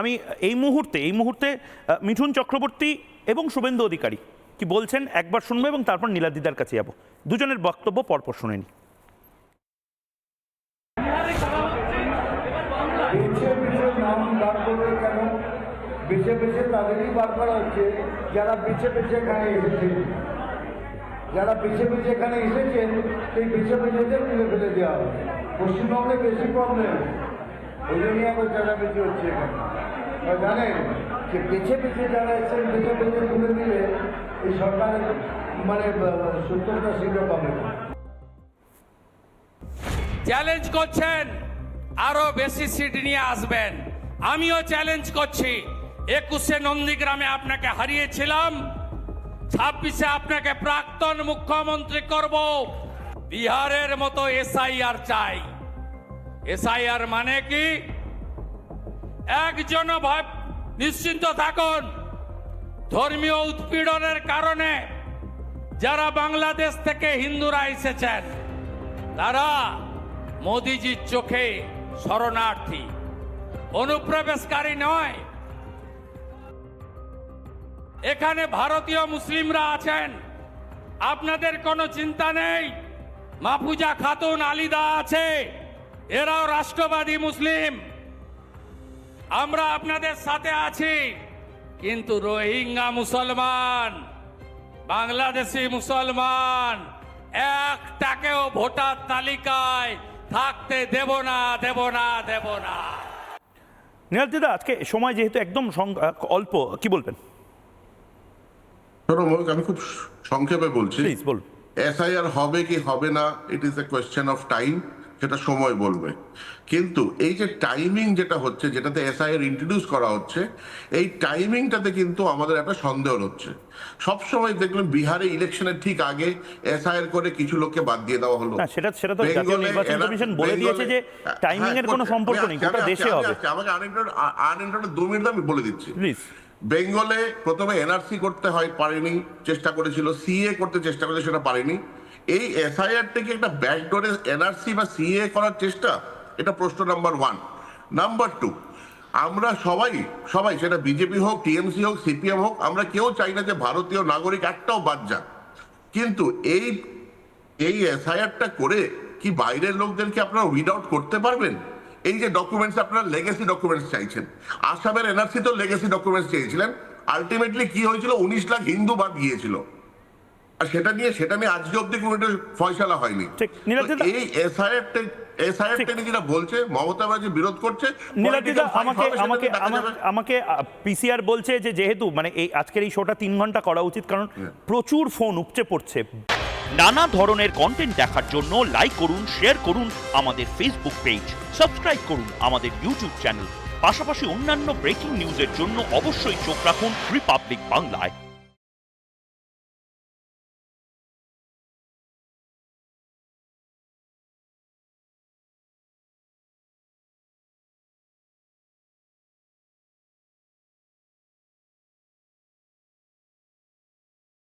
আমি, এই মুহূর্তে এই মুহূর্তে মিঠুন চক্রবর্তী এবং শুভেন্দু অধিকারী কি বলছেন একবার শুনব এবং তারপর নীলাদিদার কাছে যাব। দুজনের বক্তব্য পরপর শুনে নিই। বেছে বেছে তাদেরই বার করা হচ্ছে। যারা বেছে বেছে এখানে এসেছেন, যারা বেছে বেছে এখানে এসেছেন, সেই বেছে বেছেদের তুলে ফেলে দেওয়া পশ্চিমবঙ্গে বেশি প্রবলেম ওই জন্যই হচ্ছে এখানে। জানেন, যে যারা তুলে দিলে এই মানে পাবে। চ্যালেঞ্জ করছেন, আরও বেশি সিট নিয়ে আসবেন। আমিও চ্যালেঞ্জ করছি। একুশে নন্দীগ্রামে আপনাকে হারিয়েছিলাম। ছাব্বিশে আপনাকে প্রাক্তন মুখ্যমন্ত্রী করব। বিহারের মতো এসআইআর চাই। এসআইআর মানে কি? একজন ভয় নিশ্চিন্ত থাকুন। ধর্মীয় উৎপীড়নের কারণে যারা বাংলাদেশ থেকে হিন্দুরা এসেছেন, তারা মোদিজির চোখে শরণার্থী, অনুপ্রবেশকারী নয়। এখানে ভারতীয় মুসলিমরা আছেন। আপনাদের কোনো চিন্তা নেই? মাফুজা খাতুন আলিদা আছে। এরাও রাষ্ট্রবাদী মুসলিম। আমরা আপনাদের সাথে আছি কিন্তু রোহিঙ্গা মুসলমান বাংলাদেশি মুসলমান একটাকেও ভোটার তালিকায় থাকতে দেব না দেব না দেব না। নীলাদিদা আজকে সময় যেহেতু একদম অল্প কি বলবেন? আমি খুব সংক্ষেপে বলছি। এসআইআর হবে কি হবে না it is a question of time সেটা সময় বলবে। কিন্তু এই যে টাইমিং যেটা হচ্ছে যেটাতে এসআইআর ইন্ট্রোডিউস করা হচ্ছে এই টাইমিংটাতে কিন্তু আমাদের একটা সন্দেহ হচ্ছে। সবসময় দেখবেন বিহারে ইলেকশনের ঠিক আগে এসআইআর করে কিছু লোককে বাদ দিয়ে দেওয়া হলো। সেটা সেটা তো জাতীয় নির্বাচন কমিশন বলে দিয়েছে যে টাইমিং এর হ্যাঁ, কোনো সম্পর্ক নেই গোটা দেশে হবে। আমাকে আনইন্টার আনইন্টার দু মিনিট আমি বলে দিচ্ছি। প্লিজ বেঙ্গলে প্রথমে এনআরসি করতে হয় পারেনি চেষ্টা করেছিল। সিএ করতে চেষ্টা করেছে সেটা পারেনি। এই এসআইআর থেকে একটা ব্যাকডোরে এনআরসি বা সিএ করার চেষ্টা, এটা প্রশ্ন নাম্বার ওয়ান নাম্বার টু আমরা সবাই সবাই, সেটা বিজেপি হোক টিএমসি হোক সিপিএম হোক, আমরা কেউ চাই না যে ভারতীয় নাগরিক একটাও বাদ যাক। কিন্তু এই এই এসআইআরটা করে কি বাইরের লোকদেরকে আপনারা উইড আউট করতে পারবেন? এই যে ডকুমেন্টস আপনারা লেগেসি ডকুমেন্টস চাইছেন। আসামের এনআরসি তো লেগেসি ডকুমেন্টস চেয়েছিলেন। আলটিমেটলি কি হয়েছিল? উনিশ লাখ হিন্দু বাদ গিয়েছিল। আর সেটা নিয়ে সেটা নিয়ে আজকে অব্দি কোনো একটা ফয়সালা হয়নি। এই নিয়ে যেটা বলছে মমতা ব্যানার্জি বিরোধ করছে আমাকে আমাকে পিসিআর বলছে যে যেহেতু মানে এই আজকের এই শোটা তিন ঘণ্টা করা উচিত কারণ প্রচুর ফোন উপচে পড়ছে। নানা ধরনের কন্টেন্ট দেখার জন্য লাইক করুন শেয়ার করুন আমাদের ফেসবুক পেজ সাবস্ক্রাইব করুন আমাদের ইউটিউব চ্যানেল পাশাপাশি অন্যান্য ব্রেকিং নিউজের জন্য অবশ্যই চোখ রাখুন রিপাবলিক বাংলায়